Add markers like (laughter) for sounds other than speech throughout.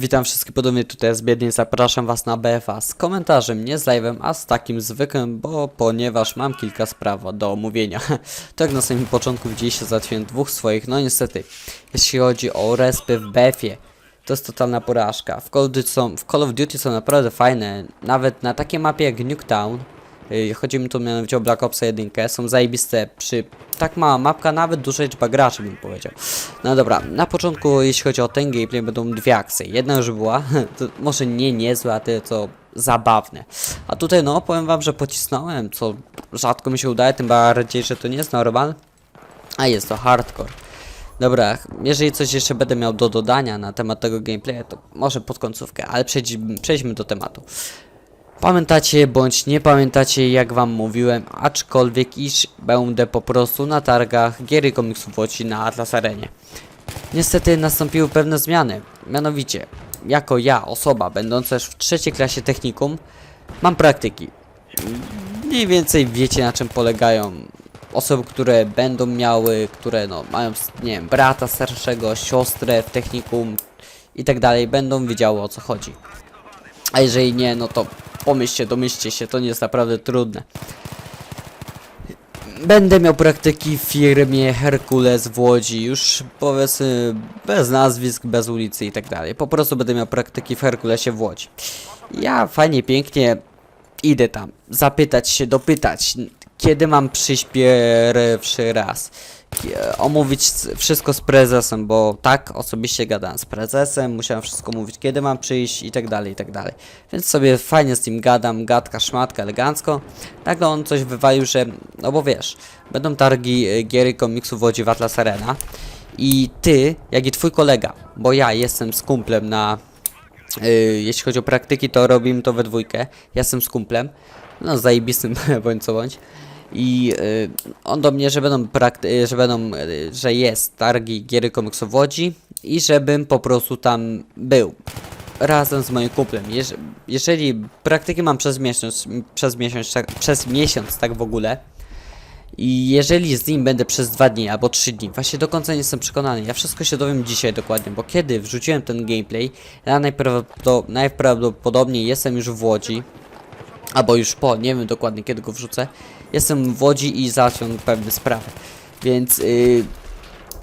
Witam wszystkich podobnie, tutaj jest Biednie, zapraszam was na BFA z komentarzem, nie z live'em, a z takim zwykłym, bo ponieważ mam kilka spraw do omówienia. (laughs) tak na samym początku widzieliście załatwiłem dwóch swoich, no niestety, jeśli chodzi o respy w BF-ie, to jest totalna porażka. W Call, of Duty są, w Call of Duty są naprawdę fajne, nawet na takiej mapie jak Nuketown, chodzi mi tu mianowicie o Black Ops 1, są zajebiste przy tak mała mapka, nawet duża liczba graczy bym powiedział. No dobra, na początku jeśli chodzi o ten gameplay będą dwie akcje. Jedna już była, (laughs) to może nie niezła, a tyle co zabawne. A tutaj no powiem wam, że pocisnąłem, co rzadko mi się udaje, tym bardziej, że to nie jest normal, a jest to hardcore. Dobra, jeżeli coś jeszcze będę miał do dodania na temat tego gameplaya, to może pod końcówkę, ale przejdźmy, przejdźmy do tematu. Pamiętacie bądź nie pamiętacie jak wam mówiłem, aczkolwiek iż będę po prostu na targach giery komiksów Łodzi na Atlas Arenie. Niestety nastąpiły pewne zmiany, mianowicie jako ja, osoba będąca już w trzeciej klasie technikum, mam praktyki. Mniej więcej wiecie na czym polegają osoby, które będą miały, które no mają, nie wiem, brata starszego, siostrę w technikum i tak dalej, będą wiedziały o co chodzi. A jeżeli nie, no to pomyślcie, domyślcie się, to nie jest naprawdę trudne. Będę miał praktyki w firmie Herkules w Łodzi, już powiedzmy bez nazwisk, bez ulicy i tak dalej. Po prostu będę miał praktyki w Herkulesie w Łodzi. Ja fajnie, pięknie idę tam, zapytać się, dopytać, kiedy mam przyjść pierwszy raz. Omówić wszystko z prezesem, bo tak, osobiście gadałem z prezesem, musiałem wszystko mówić, kiedy mam przyjść i tak dalej, i tak dalej. Więc sobie fajnie z tym gadam, gadka, szmatka, elegancko. Nagle on coś wywalił, że, no bo wiesz, będą targi y, giery komiksu w Łodzi w Atlas Arena i ty, jak i twój kolega, bo ja jestem z kumplem na Yy, jeśli chodzi o praktyki, to robimy to we dwójkę. Ja jestem z kumplem, no zajebistym (laughs) bądź co bądź. I yy, on do mnie, że będą, prakty- yy, że będą, yy, że jest targi giery komiksów w Łodzi i żebym po prostu tam był. Razem z moim kumplem. Jeż- jeżeli praktyki mam przez miesiąc, przez miesiąc, tak, przez miesiąc, tak w ogóle, i jeżeli z nim będę przez dwa dni albo trzy dni, właśnie do końca nie jestem przekonany. Ja wszystko się dowiem dzisiaj dokładnie, bo kiedy wrzuciłem ten gameplay, ja najprawdopod najprawdopodobniej jestem już w Łodzi, albo już po, nie wiem dokładnie kiedy go wrzucę. Jestem w Łodzi i załatwiam pewne sprawy. Więc yy,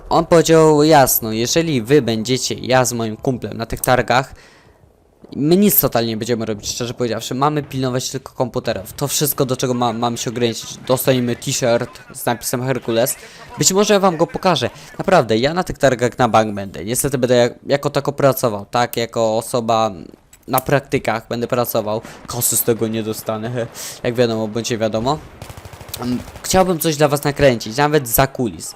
on powiedział jasno, jeżeli wy będziecie, ja z moim kumplem na tych targach, My nic totalnie nie będziemy robić, szczerze powiedziawszy. Mamy pilnować tylko komputerów. To wszystko, do czego ma, mamy się ograniczyć. Dostajemy t-shirt z napisem Herkules. Być może ja wam go pokażę. Naprawdę, ja na tych targach na bank będę. Niestety będę jak, jako tako pracował, tak? Jako osoba na praktykach będę pracował. Kosy z tego nie dostanę, (laughs) jak wiadomo, bądźcie wiadomo. Mm, Chciałbym coś dla was nakręcić, nawet za kulis.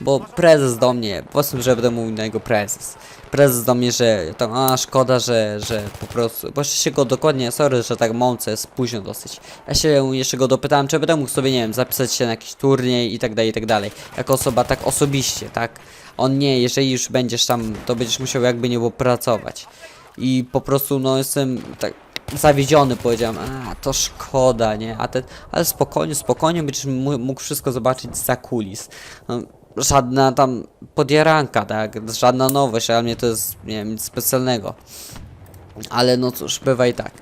Bo prezes do mnie, powiedzmy, że będę mówił na jego prezes. Prezes do mnie, że tam, a szkoda, że, że po prostu, bo jeszcze się go dokładnie, sorry, że tak mące jest późno dosyć. Ja się jeszcze go dopytałem, czy będę mógł sobie, nie wiem, zapisać się na jakiś turniej i tak dalej, i tak dalej. Jako osoba tak osobiście, tak? On nie, jeżeli już będziesz tam, to będziesz musiał jakby nie było pracować. I po prostu, no, jestem tak zawiedziony, powiedziałem, a to szkoda, nie? A ten, ale spokojnie, spokojnie będziesz mógł wszystko zobaczyć za kulis. No, żadna tam podjaranka, tak? Żadna nowość, ale mnie to jest, nie wiem, nic specjalnego. Ale no cóż, bywa i tak.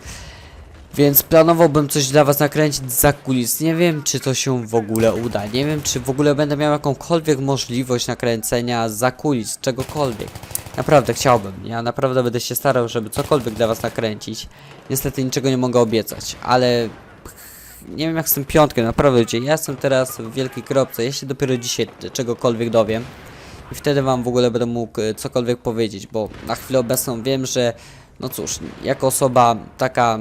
Więc planowałbym coś dla was nakręcić za kulis. Nie wiem, czy to się w ogóle uda. Nie wiem, czy w ogóle będę miał jakąkolwiek możliwość nakręcenia za kulis, czegokolwiek. Naprawdę chciałbym. Ja naprawdę będę się starał, żeby cokolwiek dla was nakręcić. Niestety niczego nie mogę obiecać, ale nie wiem jak z tym piątkiem, naprawdę ludzie. Ja jestem teraz w wielkiej kropce. Ja się dopiero dzisiaj czegokolwiek dowiem. I wtedy wam w ogóle będę mógł e, cokolwiek powiedzieć, bo na chwilę obecną wiem, że no cóż, jako osoba taka,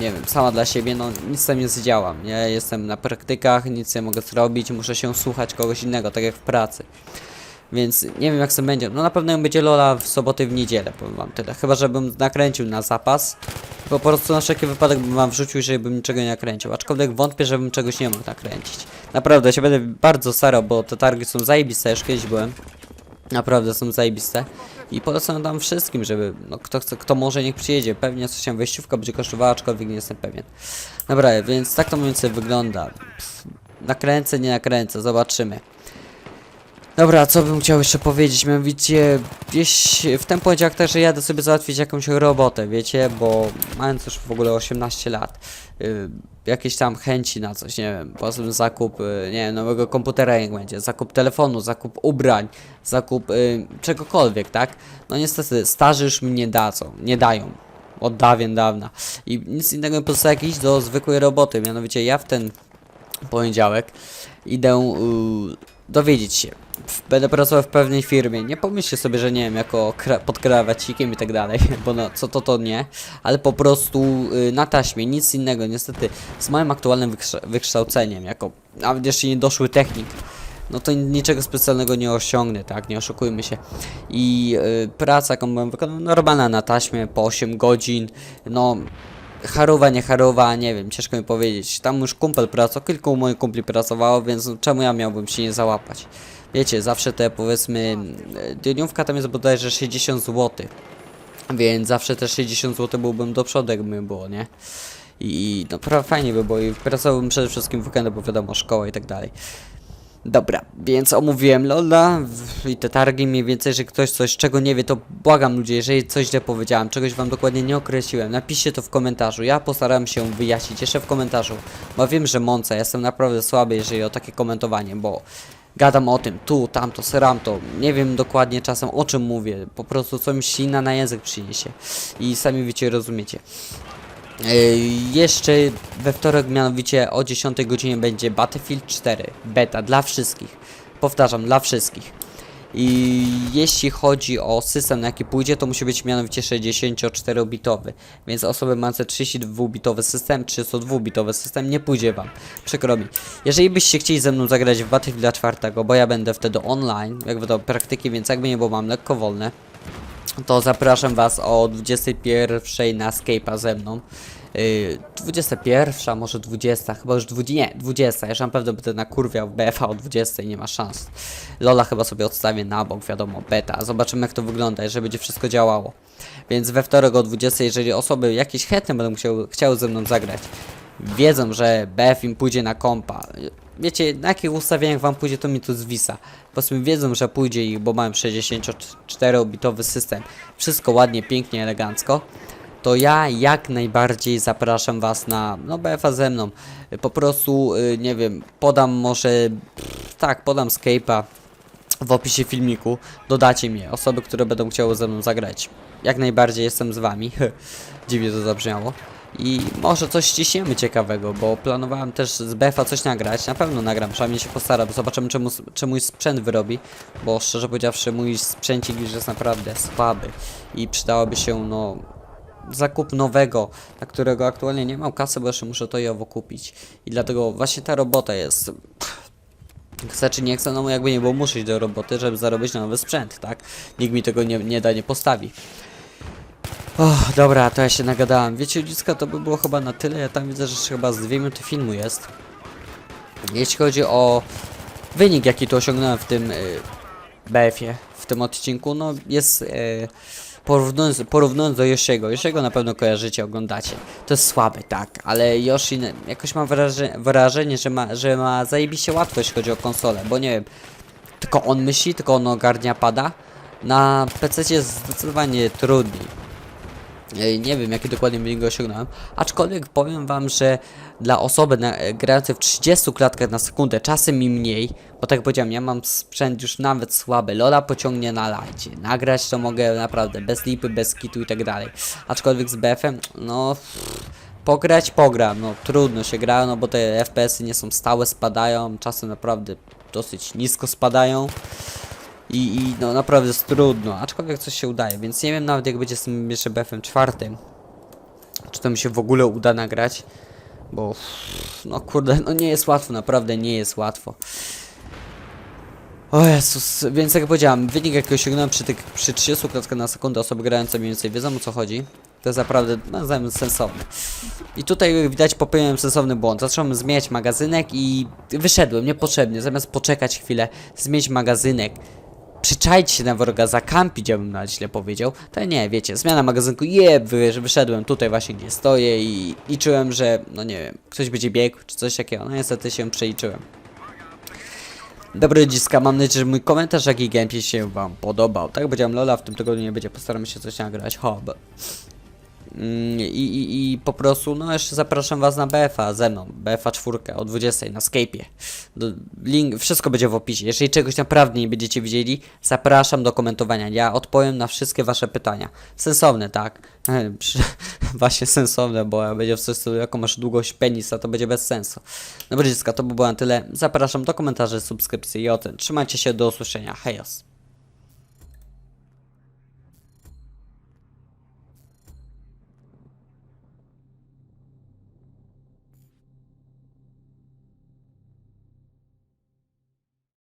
nie wiem, sama dla siebie, no nic tam nie zdziałam. Ja jestem na praktykach, nic nie mogę zrobić, muszę się słuchać kogoś innego, tak jak w pracy. Więc nie wiem jak to będzie. No na pewno będzie Lola w sobotę i w niedzielę, powiem wam tyle. Chyba żebym nakręcił na zapas. Bo po prostu na wszelki wypadek bym wam wrzucił, żebym niczego nie nakręcił. Aczkolwiek wątpię, żebym czegoś nie mógł nakręcić. Naprawdę, się będę bardzo starał, bo te targi są zajebiste, już kiedyś byłem. Naprawdę są zajebiste. I polecam tam wszystkim, żeby, no kto chce, kto może niech przyjedzie. Pewnie coś tam wejściówka będzie kosztowała, aczkolwiek nie jestem pewien. Dobra, więc tak to mniej więcej wygląda. Pff, nakręcę, nie nakręcę, zobaczymy. Dobra, co bym chciał jeszcze powiedzieć? Mianowicie, gdzieś w tym poniedziałek też jadę sobie załatwić jakąś robotę, wiecie, bo mając już w ogóle 18 lat, y, jakieś tam chęci na coś, nie wiem, poza tym zakup, y, nie wiem, nowego komputera jak będzie, zakup telefonu, zakup ubrań, zakup y, czegokolwiek, tak? No niestety, starzy już mi nie dadzą, nie dają. Od dawien dawna. I nic innego nie pozostaje jak iść do zwykłej roboty. Mianowicie ja w ten poniedziałek idę dowiedzieć się. Będę pracował w pewnej firmie. Nie pomyślcie sobie, że nie wiem, jako pod krawacikiem i tak dalej, (laughs) bo no, co to to nie, ale po prostu y, na taśmie, nic innego. Niestety, z moim aktualnym wykształceniem, jako nawet jeszcze nie doszły technik, no to niczego specjalnego nie osiągnę, tak, nie oszukujmy się. I y, praca, jaką byłem wykonał, normalna na taśmie, po 8 godzin, no Harowa, nie harowa, nie wiem, ciężko mi powiedzieć. Tam już kumpel pracował, kilku moich kumpli pracowało, więc no, czemu ja miałbym się nie załapać? Wiecie, zawsze te powiedzmy, dniówka tam jest bodajże 60 zł. Więc zawsze te 60 zł byłbym do przodu, jakby było, nie? I no prawie fajnie by było i pracowałbym przede wszystkim w weekendy, bo wiadomo, szkoła i tak dalej. Dobra, więc omówiłem Lola i te targi mniej więcej, jeżeli ktoś coś czego nie wie, to błagam ludzie, jeżeli coś źle powiedziałem, czegoś wam dokładnie nie określiłem, napiszcie to w komentarzu, ja postaram się wyjaśnić jeszcze w komentarzu, bo wiem, że mące, jestem naprawdę słaby, jeżeli o takie komentowanie, bo gadam o tym, tu, tamto, seramto, nie wiem dokładnie czasem o czym mówię, po prostu co mi ślina na język przyniesie i sami wiecie, rozumiecie. Yy, jeszcze we wtorek mianowicie o 10 godzinie będzie Battlefield 4 beta dla wszystkich. Powtarzam, dla wszystkich. I jeśli chodzi o system na jaki pójdzie, to musi być mianowicie 64-bitowy. Więc osoby mające 32-bitowy system, 32-bitowy system nie pójdzie wam. Przykro mi. Jeżeli byście chcieli ze mną zagrać w Battlefield 4, bo ja będę wtedy online, jakby to praktyki, więc jakby nie było mam lekko wolne to zapraszam was o 21 na Skype'a ze mną. Yy, 21, może 20, chyba już 20, nie, 20, ja już na pewno będę nakurwiał BFA o 20 i nie ma szans. Lola chyba sobie odstawię na bok, wiadomo, beta, zobaczymy jak to wygląda, jeżeli będzie wszystko działało. Więc we wtorek o 20, jeżeli osoby jakieś chętne będą chciały, chciały ze mną zagrać, wiedzą, że BF im pójdzie na kompa. Wiecie, na jakich ustawieniach wam pójdzie, to mi tu zwisa. Prostu wiedzą, że pójdzie ich, bo mam 64-bitowy system. Wszystko ładnie, pięknie, elegancko. To ja jak najbardziej zapraszam was na, no BFA ze mną. Po prostu, y, nie wiem, podam może, pff, tak, podam Skype'a w opisie filmiku. Dodacie mnie, osoby, które będą chciały ze mną zagrać. Jak najbardziej jestem z wami. (laughs) Dziwnie to zabrzmiało. I może coś ściśniemy ciekawego, bo planowałem też z BFA coś nagrać. Na pewno nagram, przynajmniej się postaram. Zobaczymy, czemu, czy mój sprzęt wyrobi. Bo szczerze powiedziawszy, mój sprzęcik już jest naprawdę słaby. I przydałoby się, no, zakup nowego, na którego aktualnie nie mam kasy, bo jeszcze muszę to i owo kupić. I dlatego właśnie ta robota jest Chcę czy nie chcę, no jakby nie było, muszę iść do roboty, żeby zarobić na nowy sprzęt, tak? Nikt mi tego nie, nie da, nie postawi. O, dobra, to ja się nagadałem. Wiecie, ludziska, to by było chyba na tyle. Ja tam widzę, że chyba z dwie minuty filmu jest. Jeśli chodzi o wynik, jaki tu osiągnąłem w tym y, BF-ie, w tym odcinku, no jest... Y, porównując, porównując do Yoshiego, Yoshiego na pewno kojarzycie, oglądacie. To jest słaby, tak, ale Yoshi n- jakoś mam wraże, wrażenie, że ma, że ma zajebiście łatwo, jeśli chodzi o konsolę, bo nie wiem, tylko on myśli, tylko on ogarnia pada. Na PC jest zdecydowanie trudniej. Ej, Nie wiem, jaki dokładnie wynik osiągnąłem. Aczkolwiek powiem wam, że dla osoby e, grającej w 30 klatkach na sekundę, czasem i mniej, bo tak jak powiedziałem, ja mam sprzęt już nawet słaby. Lola pociągnie na lajcie. Nagrać to mogę naprawdę bez lipy, bez kitu i tak dalej. Aczkolwiek z BF-em, no. Pograć pogram, no trudno się gra, no bo te FPS-y nie są stałe, spadają, czasem naprawdę dosyć nisko spadają. I, I no naprawdę jest trudno, aczkolwiek coś się udaje, więc nie wiem nawet jak będzie z tym jeszcze BF-em czwartym. Czy to mi się w ogóle uda nagrać? Bo no kurde, no nie jest łatwo, naprawdę nie jest łatwo. O Jezus, więc jak powiedziałem, wynik jaki osiągnąłem przy, tych, przy 30 klatkach na sekundę osoby grające mniej więcej wiedzą o co chodzi. To jest naprawdę, no zdaniem, sensowne. I tutaj widać popełniłem sensowny błąd. Zacząłem zmieniać magazynek i wyszedłem niepotrzebnie. Zamiast poczekać chwilę, zmienić magazynek, przyczaić się na wroga, zakampić, ja bym nawet źle powiedział, to nie, wiecie, zmiana magazynku, je, wy, wyszedłem tutaj właśnie, gdzie stoję i liczyłem, że, no nie wiem, ktoś będzie biegł, czy coś takiego, no niestety się przeliczyłem. Dobra dziska, mam nadzieję, że mój komentarz jak i gameplay się wam podobał. Tak powiedziałem Lola, w tym tygodniu nie będzie, postaramy się coś nagrać. Hob. Mm, I, i, I po prostu, no jeszcze zapraszam was na BFA ze mną, BFA 4 o 20 na Skype'ie. Link, wszystko będzie w opisie. Jeżeli czegoś naprawdę nie będziecie widzieli, zapraszam do komentowania. Ja odpowiem na wszystkie wasze pytania. Sensowne, tak? (laughs) Właśnie sensowne, bo jak będzie w coś jaką masz długość penisa, to będzie bez sensu. Dobra dziecka, to by było na tyle. Zapraszam do komentarzy, subskrypcji i o tym. Trzymajcie się, do usłyszenia. Hejos.